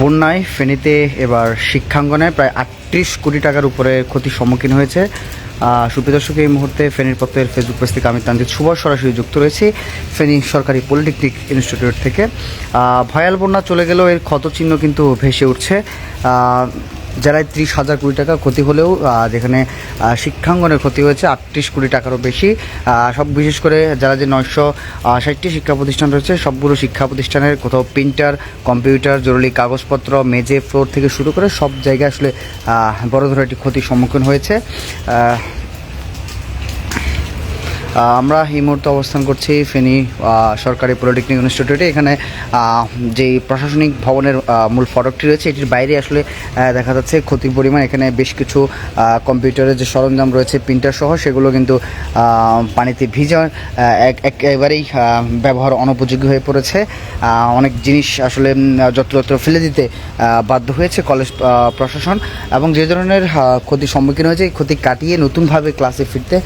বন্যায় ফেনীতে এবার শিক্ষাঙ্গনে প্রায় আটত্রিশ কোটি টাকার উপরে ক্ষতির সম্মুখীন হয়েছে। সুপ্রিয় দর্শক, এই মুহূর্তে ফেনীর পত্রের ফেসবুক পেজ থেকে আমি তান্ত্রিক সুভাষ সরাসরি যুক্ত রয়েছি ফেনী সরকারি পলিটেকনিক ইনস্টিটিউট থেকে। ভয়াল বন্যা চলে গেলেও এর ক্ষতচিহ্ন কিন্তু ভেসে উঠছে। জেলায় ত্রিশ হাজার কোটি টাকা ক্ষতি হলেও যেখানে শিক্ষাঙ্গনের ক্ষতি হয়েছে, আটত্রিশ কোটি টাকারও বেশি। সব বিশেষ করে যারা যে নয়শো ষাটটি শিক্ষা প্রতিষ্ঠান রয়েছে, সবগুলো শিক্ষা প্রতিষ্ঠানের কোথাও প্রিন্টার, কম্পিউটার, জরুরি কাগজপত্র মেজে ফ্লোর থেকে শুরু করে সব জায়গায় আসলে বড় ধরনের একটি ক্ষতির সম্মুখীন হয়েছে। আমরা এই মুহূর্তে অবস্থান করছি ফেনী সরকারি পলিটেকনিক ইনস্টিটিউটে। এখানে যেই প্রশাসনিক ভবনের মূল ফটকটি রয়েছে, এটির বাইরে আসলে দেখা যাচ্ছে ক্ষতির পরিমাণ। এখানে বেশ কিছু কম্পিউটারের যে সরঞ্জাম রয়েছে, প্রিন্টার সহ, সেগুলো কিন্তু পানিতে ভিজা এক- একেবারেই ব্যবহার অনুপযোগী হয়ে পড়েছে। অনেক জিনিস আসলে যত্রতত্র ফেলে দিতে বাধ্য হয়েছে কলেজ প্রশাসন। এবং যে ধরনের ক্ষতির সম্মুখীন হয়েছে, এই ক্ষতি কাটিয়ে নতুনভাবে ক্লাসে ফিরতে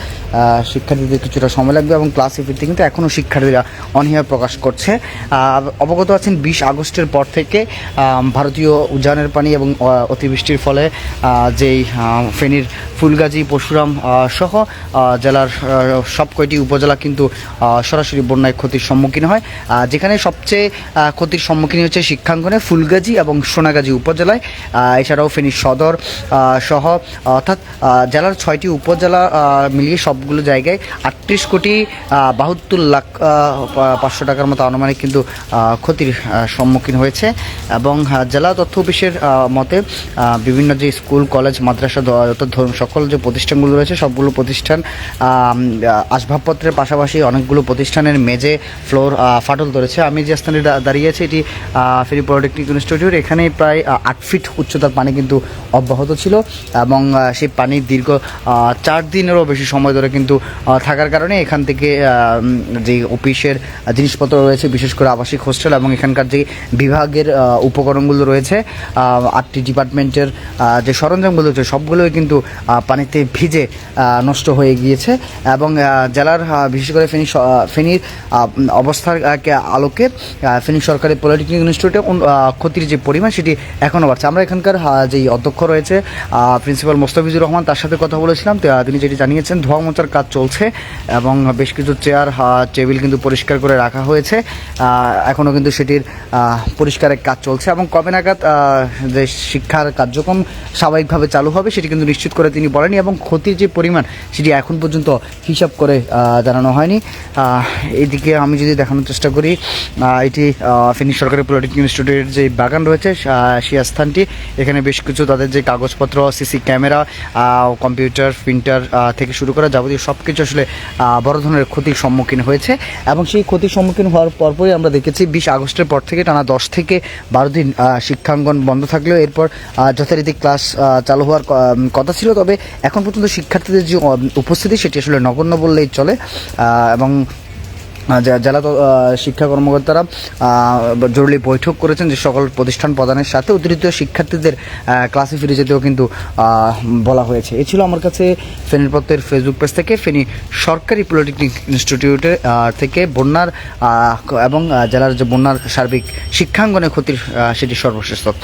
শিক্ষার্থীদের কিছুটা সময় লাগবে এবং ক্লাস ফিরতে কিন্তু এখনও শিক্ষার্থীরা অনীহা প্রকাশ করছে। অবগত আছেন বিশ আগস্টের পর থেকে ভারতীয় উজানের পানি এবং অতিবৃষ্টির ফলে যেই ফেনীর ফুলগাজী, পরশুরাম সহ জেলার সব কয়টি উপজেলা কিন্তু সরাসরি বন্যায় ক্ষতির সম্মুখীন হয়। যেখানে সবচেয়ে ক্ষতির সম্মুখীন হচ্ছে শিক্ষাঙ্গনে ফুলগাজী এবং সোনাগাজী উপজেলায়। এছাড়াও ফেনী সদর সহ, অর্থাৎ জেলার ছয়টি উপজেলা মিলিয়ে সবগুলো জায়গায় আটত্রিশ কোটি বাহাত্তর লাখ পাঁচশো টাকার মতো আনুমানিক কিন্তু ক্ষতির সম্মুখীন হয়েছে। এবং জেলা তথ্য অফিসের মতে বিভিন্ন যে স্কুল, কলেজ, মাদ্রাসা অর্থাৎ ধরুন সকল যে প্রতিষ্ঠানগুলো রয়েছে, সবগুলো প্রতিষ্ঠান আসবাবপত্রের পাশাপাশি অনেকগুলো প্রতিষ্ঠানের মেজে ফ্লোর ফাটল ধরেছে। আমি যে স্থানে দাঁড়িয়ে আছি, এটি ফেনী পলিটেকনিক ইনস্টিটিউট। এখানে প্রায় আট ফিট উচ্চতার পানি কিন্তু অব্যাহত ছিল এবং সেই পানি দীর্ঘ চার দিনেরও বেশি সময় ধরে কিন্তু থাকার কারণে এখান থেকে যে অফিসের জিনিসপত্র রয়েছে, বিশেষ করে আবাসিক হোস্টেল এবং এখানকার যে বিভাগের উপকরণগুলো রয়েছে আটটি ডিপার্টমেন্টের যে সরঞ্জামগুলো রয়েছে, সবগুলোই কিন্তু পানিতে ভিজে নষ্ট হয়ে গিয়েছে এবং জেলার বিশেষ করে ফেনী ফেনীর অবস্থার আলোকে ফেনী সরকারি পলিটেকনিক ইনস্টিটিউটে ক্ষতির যে পরিমাণ সেটি এখনও বাড়ছে। আমরা এখানকার যেই অধ্যক্ষ রয়েছে প্রিন্সিপাল মোস্তাফিজুর রহমান, তার সাথে কথা বলেছিলাম। তিনি যেটি জানিয়েছেন, ধোয়া মোচার কাজ চলছে এবং বেশ কিছু চেয়ার টেবিল কিন্তু পরিষ্কার করে রাখা হয়েছে। এখনও কিন্তু সেটির পরিষ্কারের কাজ চলছে এবং কবে নাগাদ যে শিক্ষার কার্যক্রম স্বাভাবিকভাবে চালু হবে, সেটি কিন্তু নিশ্চিত করে তিনি বলেনি এবং ক্ষতির যে পরিমাণ সেটি এখন পর্যন্ত হিসাব করে জানানো হয়নি। আহ, এইদিকে আমি যদি দেখানোর চেষ্টা করি এটি ফেনী সরকারি পলিটেকনিক ইনস্টিটিউটের যে বাগান রয়েছে সেই স্থানটি এখানে বেশ কিছু তাদের যে কাগজপত্র সিসি ক্যামেরা কম্পিউটার প্রিন্টার থেকে শুরু করা যাবতীয় সব কিছু আসলে বড় ধরনের ক্ষতির সম্মুখীন হয়েছে। এবং সেই ক্ষতির সম্মুখীন হওয়ার পরপরই আমরা দেখেছি বিশ আগস্টের পর থেকে টানা দশ থেকে বারো দিন শিক্ষাঙ্গন বন্ধ থাকলেও এরপর যথারীতি ক্লাস চালু হওয়ার কথা ছিল। তবে এখন পর্যন্ত শিক্ষার্থীদের যে উপস্থিতি সেটি আসলে নগণ্য বললেই চলে। এবং জেলা শিক্ষা কর্মকর্তারা জরুরি বৈঠক করেছেন যে সকল প্রতিষ্ঠান প্রদানের সাথে অতিরিক্ত শিক্ষার্থীদের ক্লাসে ফিরে যেতেও কিন্তু বলা হয়েছে। এ ছিল আমার কাছে ফেনীর পত্রের ফেসবুক পেজ থেকে ফেনী সরকারি পলিটেকনিক ইনস্টিটিউটের থেকে বন্যার এবং জেলার যে বন্যার সার্বিক শিক্ষাঙ্গনে ক্ষতির সেটি সর্বশেষ তথ্য।